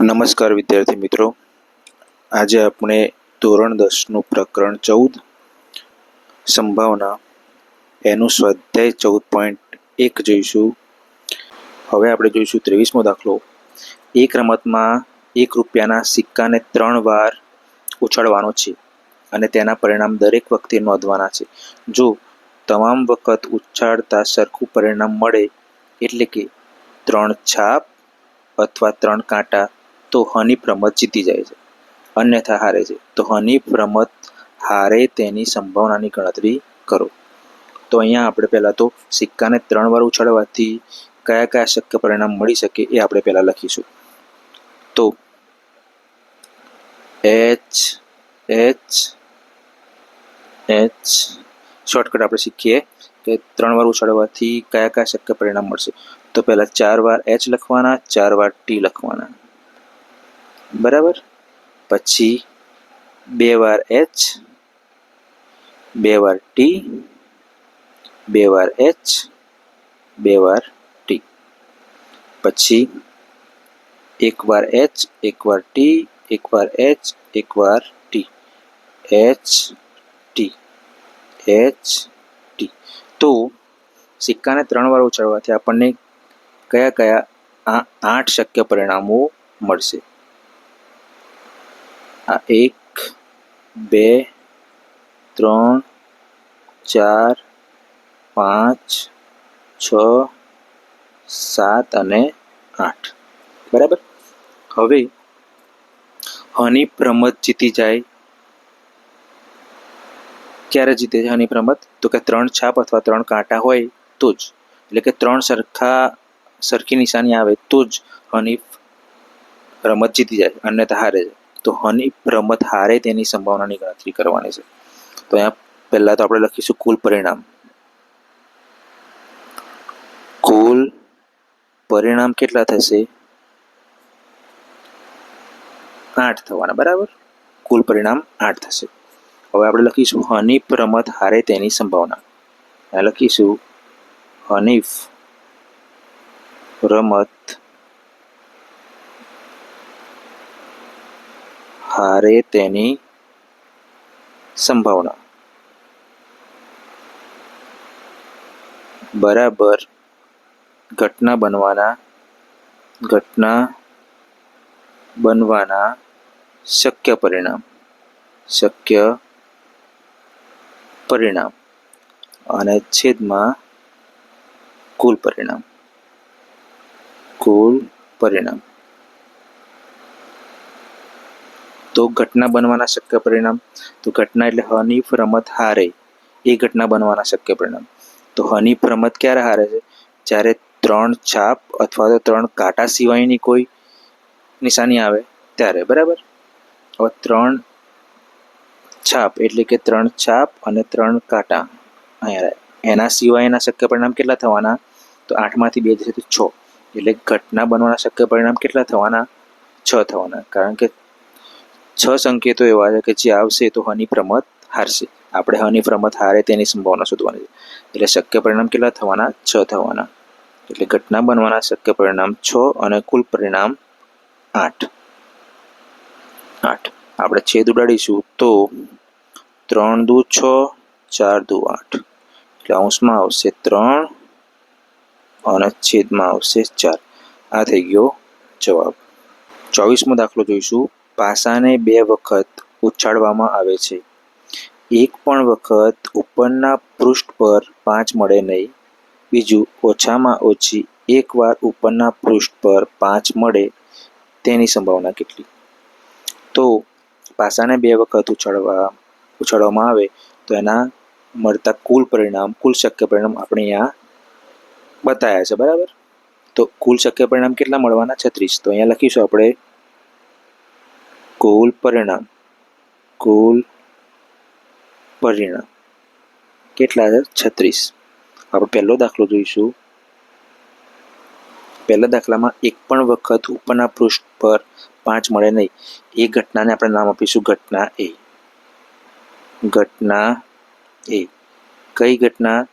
નમસ્કાર વિદ્યાર્થી મિત્રો. આજે આપણે ધોરણ દસનું પ્રકરણ ચૌદ સંભાવના એનું સ્વાધ્યાય ચૌદ પોઈન્ટ એક જોઈશું. હવે આપણે જોઈશું ત્રેવીસમો દાખલો. એક રમતમાં એક રૂપિયાના સિક્કાને ત્રણ વાર ઉછાળવાનો છે અને તેના પરિણામ દરેક વખતે નોંધવાના છે. જો તમામ વખત ઉછાળતા સરખું પરિણામ મળે એટલે કે ત્રણ છાપ અથવા ત્રણ કાંટા તો હનીફ રમત જીતી જાય છે. અન્યથા હારે છે. તો હનીફ રમત હારે તેની સંભાવનાની ગણતરી કરો. તો અહીંયા આપણે પહેલાં તો સિક્કાને ત્રણ વાર ઉછાળવાથી કયા કયા શક્ય પરિણામ મળી શકે એ આપણે પહેલાં લખીશું. તો એચ એચ એચ. શોર્ટકટ આપણે શીખીએ કે ત્રણ વાર ઉછાળવાથી કયા કયા શક્ય પરિણામ મળશે. તો પહેલાં ચાર વાર એચ લખવાના, ચાર વાર ટી લખવાના. બરાબર? પછી બે વાર એચ બે વાર ટી બે વાર એચ બે વાર ટી પછી એક વાર એચ એક વાર ટી એક વાર એચ એક વાર T H T H T તો સિક્કાને ત્રણ વાર ઉછાળવાથી આપણને કયા કયા આ આઠ શક્ય પરિણામો મળશે? આ એક, બે, ત્રણ, ચાર, પાંચ, છ, સાત અને આઠ. બરાબર? હવે હનીફ રમત જીતી જાય. ક્યારે જીતે છે હનીફ રમત તો કે ત્રણ છાપ અથવા ત્રણ કાંટા હોય તો જ. એટલે કે ત્રણ સરખા, સરખી નિશાની આવે તો જ હનીફ રમત જીતી જાય, અન્યથા હારે છે તો હનીફ રમત હારે તેની સંભાવનાની ગણતરી કરવાની છે. તો અહીંયા પહેલાં તો આપણે લખીશું કુલ પરિણામ. કુલ પરિણામ કેટલા થશે? આઠ થવાના, બરાબર? કુલ પરિણામ આઠ થશે. હવે આપણે લખીશું હનીફ રમત હારે તેની સંભાવના. લખીશું હનીફ રમત હારે તેની સંભાવના. બરાબર ઘટના બનવાના ઘટના બનવાના શક્ય પરિણામ શક્ય પરિણામ અને છેદમાં કુલ પરિણામ. કુલ પરિણામ. તો ઘટના બનવાના શક્ય પરિણામ? તો ઘટના એટલે હનીફ રમત હારે. એ ઘટના બનવાના શક્ય પરિણામ. તો હનીફ રમત ક્યારે હારે છે? જ્યારે ત્રણ છાપ અથવા તો ત્રણ કાંટા સિવાયની કોઈ નિશાની આવે ત્યારે, બરાબર? હવે ત્રણ છાપ એટલે કે ત્રણ છાપ અને ત્રણ કાંટા અહીંયા એના સિવાયના શક્ય પરિણામ કેટલા થવાના? તો આઠમાંથી બે જશે તો છ. એટલે ઘટના બનવાના શક્ય પરિણામ કેટલા થવાના? છ થવાના. કારણ કે છ સંકેતો એવા છે કે જે આવશે તો હનીફ રમત હારશે. આપણે હનીફ રમત હારે તેની સંભાવના શોધવાની છે. એટલે શક્ય પરિણામ કેટલા થવાના? છ થવાના. એટલે ઘટના બનવાના શક્ય પરિણામ છ અને કુલ પરિણામ આઠ. આઠ. આપણે છેદ ઉડાડીશું તો ત્રણ દુ છ, ચાર દુ આઠ. એટલે અંશમાં આવશે ત્રણ અને છેદમાં આવશે ચાર. આ થઈ ગયો જવાબ. ચોવીસમો દાખલો જોઈશું. પાસાને બે વખત ઉછાળવામાં આવે છે. એક પણ વખત ઉપરના પૃષ્ઠ પર પાંચ મળે નહીં. બીજું ઓછામાં ઓછી એકવાર ઉપરના પૃષ્ઠ પર પાંચ મળે તેની સંભાવના કેટલી? તો પાસાને બે વખત ઉછાળવા, ઉછાળવામાં આવે તો એના મળતા કુલ પરિણામ, કુલ શક્ય પરિણામ આપણે અહીંયા બતાવ્યા છે, બરાબર? તો કુલ શક્ય પરિણામ કેટલા મળવાના? છત્રીસ. તો અહીંયા લખીશું આપણે કુલ પરિણામ. કુલ પરિણામ. કેટલા છે? છત્રીસ. આપણે પહેલો દાખલો જોઈશું. પહેલા દાખલામાં એક પણ વખત ઉપરના પૃષ્ઠ પર પાંચ મળે નહીં. એ ઘટનાને આપણે નામ આપીશું ઘટના એ. ઘટના એ. કઈ ઘટના?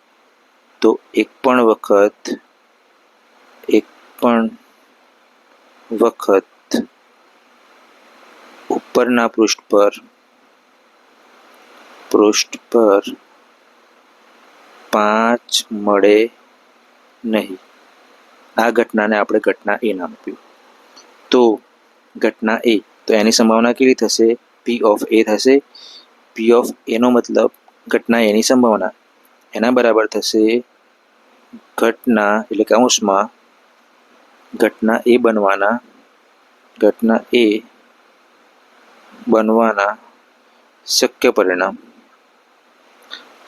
તો એક પણ વખત, એક પણ વખત ઉપરના પૃષ્ઠ પર પૃષ્ઠ પર પાંચ મળે નહીં. આ ઘટનાને આપણે ઘટના એ નામ આપ્યું. તો ઘટના એ, તો એની સંભાવના કેવી થશે? પી ઓફ એ થશે. પી ઓફ એનો મતલબ ઘટના એની સંભાવના. એના બરાબર થશે ઘટના, એટલે કે અંશમાં ઘટના એ બનવાના, ઘટના એ બનવાના શક્ય પરિણામ.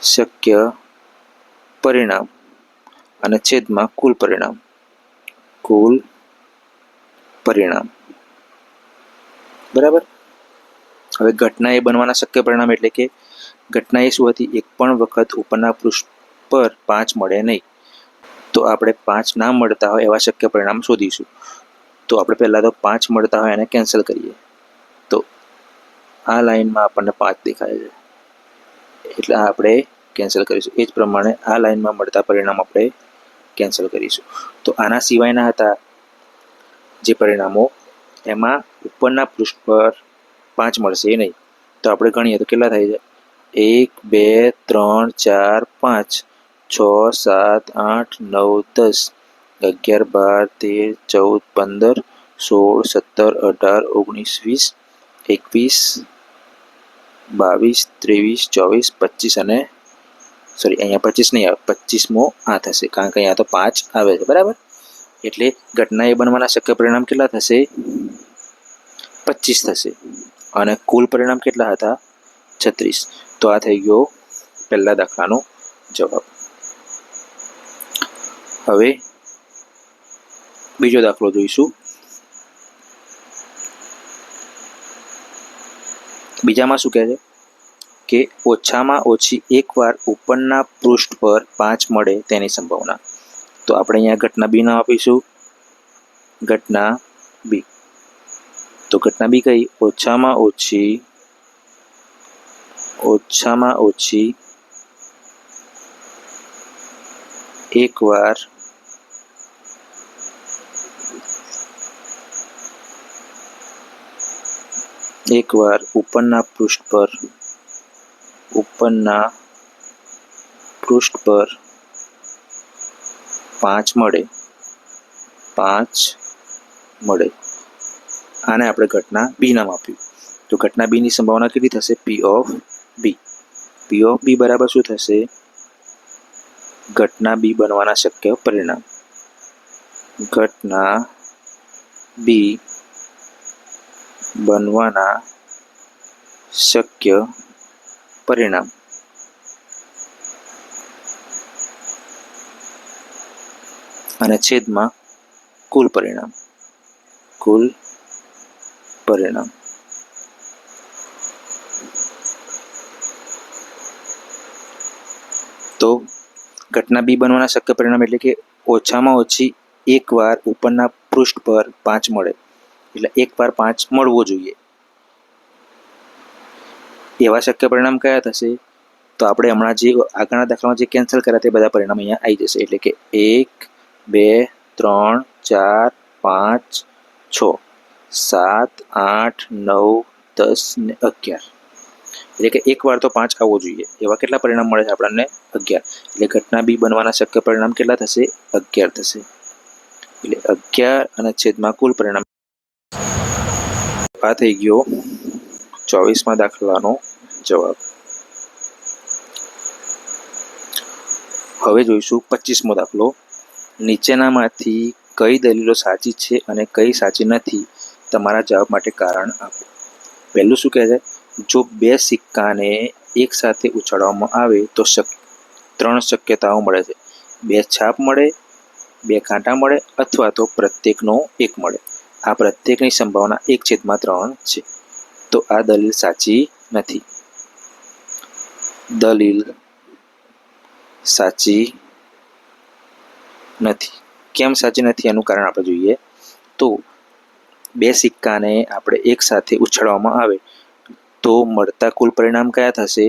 શક્ય પરિણામ અને છેદમાં કુલ પરિણામ. કુલ પરિણામ. બરાબર? હવે ઘટના એ બનવાના શક્ય પરિણામ એટલે કે ઘટના એ શું હતી? એક પણ વખત ઉપરના પૃષ્ઠ પર પાંચ મળે નહીં. તો આપણે પાંચ ના મળતા હોય એવા શક્ય પરિણામ શોધીશું. તો આપણે પહેલાં તો પાંચ મળતા હોય એને કેન્સલ કરીએ. આ લાઇનમાં આપણને પાંચ દેખાય છે. એટલે આપણે કેન્સલ કરીશું. એ જ પ્રમાણે આ લાઇનમાં મળતા પરિણામ આપણે કેન્સલ કરીશું. તો આના સિવાયના હતા જે પરિણામો. એમાં ઉપરના પૃષ્ઠ પર પાંચ મળશે એ નહીં. તો આપણે ગણીએ તો કેટલા થાય છે? એક, બે, ત્રણ, ચાર, પાંચ, છ, સાત, આઠ, નવ, દસ, અગિયાર, બાર, તેર, ચૌદ, પંદર, સોળ, સત્તર, અઢાર, ઓગણીસ, વીસ, એકવીસ બાવીસ, ત્રેવીસ, ચોવીસ, પચીસ અને સોરી અહીંયા પચીસ નહીં આવે, પચીસમો આ થશે, કારણ કે અહીંયા તો પાંચ આવે છે, બરાબર? એટલે ઘટના એ બનવાના શક્ય પરિણામ કેટલા થશે? પચીસ થશે. અને કુલ પરિણામ કેટલા હતા? છત્રીસ. તો આ થઈ ગયો પહેલા દાખલાનો જવાબ. હવે બીજો દાખલો જોઈશું. બીજામાં શું કહે છે? કે ઓછામાં ઓછી એકવાર ઉપરના પૃષ્ઠ પર પાંચ મળે તેની સંભાવના. તો આપણે અહીંયા ઘટના બી નામ આપીશું. ઘટના બી. તો ઘટના બી કઈ? ઓછામાં ઓછી ઓછામાં ઓછી એકવાર એકવાર ઉપરના પૃષ્ઠ પર, ઉપરના પૃષ્ઠ પર પાંચ મળે. પાંચ મળે. આને આપણે ઘટના બી નામ આપ્યું. તો ઘટના બીની સંભાવના કેટલી થશે? પી ઓફ બી પી ઓફ બી બરાબર શું થશે? ઘટના બી બનવાના શક્ય પરિણામ. ઘટના બી બનવાના શક્ય પરિણામ. અને છેદમાં કુલ પરિણામ. કુલ પરિણામ. તો ઘટના બી બનવાના શક્ય પરિણામ એટલે કે ઓછામાં ઓછી એક વાર ઉપરના પૃષ્ઠ પર પાંચ મળે. એટલે એક વાર પાંચ મળવો જોઈએ. એવા શક્ય પરિણામ કયા થશે? તો આપણે હમણાં જે આગળના દાખલામાં જે કેન્સલ કર્યા તે બધા પરિણામ અહીંયા આવી જશે. એટલે કે એક, બે, ત્રણ, ચાર, પાંચ, છ, સાત, આઠ, નવ, દસ ને અગિયાર. એટલે કે એક વાર તો પાંચ આવવો જોઈએ. એવા કેટલા પરિણામ મળે છે આપણને? અગિયાર. એટલે ઘટના બી બનવાના શક્ય પરિણામ કેટલા થશે? અગિયાર થશે. એટલે અગિયાર અને છેદમાં કુલ પરિણામ આ થઈ ગયો. ચોવીસમાં દાખલાનો જવાબ. હવે જોઈશું પચીસમો દાખલો. નીચેનામાંથી કઈ દલીલો સાચી છે અને કઈ સાચી નથી? તમારા જવાબ માટે કારણ આપો. પહેલું શું કહે છે? જો બે સિક્કાને એક સાથે ઉછાળવામાં આવે તો શક, ત્રણ શક્યતાઓ મળે છે. બે છાપ મળે, બે કાંટા મળે અથવા તો પ્રત્યેકનો એક મળે. આ પ્રત્યેકની સંભાવના એક છેદમાં ત્રણ છે. તો આ દલીલ સાચી નથી. દલીલ સાચી નથી. કેમ સાચી નથી એનું કારણ આપણે જોઈએ તો બે સિક્કાને આપણે એક સાથે ઉછાળવામાં આવે તો મળતા કુલ પરિણામ કયા થશે?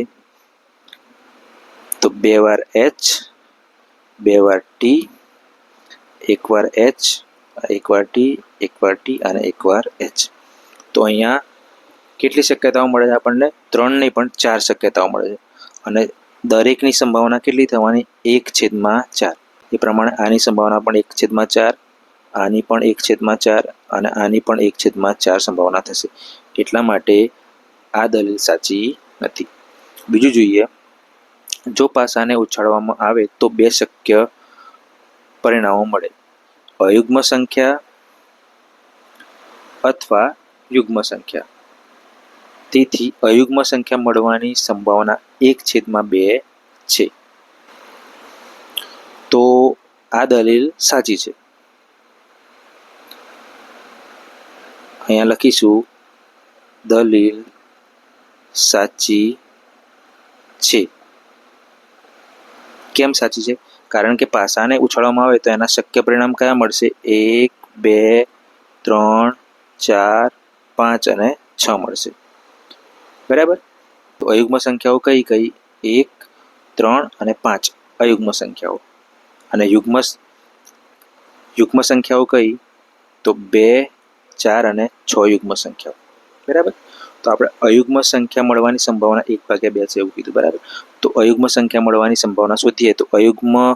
તો બે વાર એચ બે વાર ટી એકવાર એચ એકવાર ટી એકવાર ટી અને એકવાર એચ તો અહીંયા કેટલી શક્યતાઓ મળે છે આપણને? ત્રણ નહીં, પણ ચાર શક્યતાઓ મળે છે. અને દરેકની સંભાવના કેટલી થવાની? એક છેદમાં ચાર. એ પ્રમાણે આની સંભાવના પણ એક છેદમાં ચાર, આની પણ એક છેદમાં ચાર અને આની પણ એક છેદમાં ચાર સંભાવના થશે. એટલા માટે આ દલીલ સાચી નથી. બીજું જોઈએ, જો પાસાને ઉછાળવામાં આવે તો બે શક્ય પરિણામો મળે. અયુગ્મ સંખ્યા અથવા યુગ્મ સંખ્યા તેથી અયુગ્મ સંખ્યા મળવાની સંભાવના એક છેદમાં બે છે. તો આ દલીલ સાચી છે. અહીંયા લખીશું, દલીલ સાચી છે. કેમ સાચી છે? કારણ કે પાસાને ઉછાળવામાં આવે તો એના શક્ય પરિણામ કયા મળશે? એક, બે, ત્રણ, ચાર, પાંચ અને છ મળશે. બરાબર? તો અયુગ્મ સંખ્યાઓ કઈ કઈ? એક, ત્રણ અને પાંચ અયુગ્મ સંખ્યાઓ. અને યુગ્મ યુગ્મ સંખ્યાઓ કઈ? તો બે, ચાર અને છ યુગ્મ સંખ્યાઓ. બરાબર? તો આપણે અયુગ્મ સંખ્યા મળવાની સંભાવના એક ભાગ્યા બે છે એવું કીધું, બરાબર? તો અયુગ્મ સંખ્યા મળવાની સંભાવના શોધીએ, તો અયુગ્મ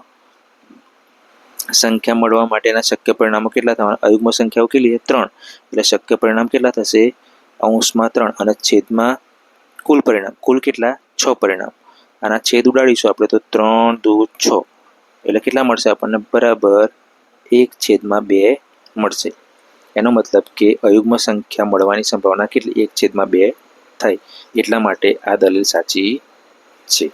સંખ્યા મળવા માટેના શક્ય પરિણામો કેટલા થવાના? અયુગ્મ સંખ્યાઓ કેટલી ત્રણ. એટલે શક્ય પરિણામ કેટલા થશે? અંશમાં ત્રણ અને છેદમાં કુલ પરિણામ. કુલ કેટલા? છ પરિણામ. આના છેદ ઉડાડીશું આપણે તો ત્રણ, દુ, છ. એટલે કેટલા મળશે આપણને? બરાબર એક છેદમાં બે મળશે. એનો મતલબ કે અયુગ્મ સંખ્યા મળવાની સંભાવના કેટલી? એક છેદમાં બે થાય. એટલા માટે આ દલીલ સાચી છે.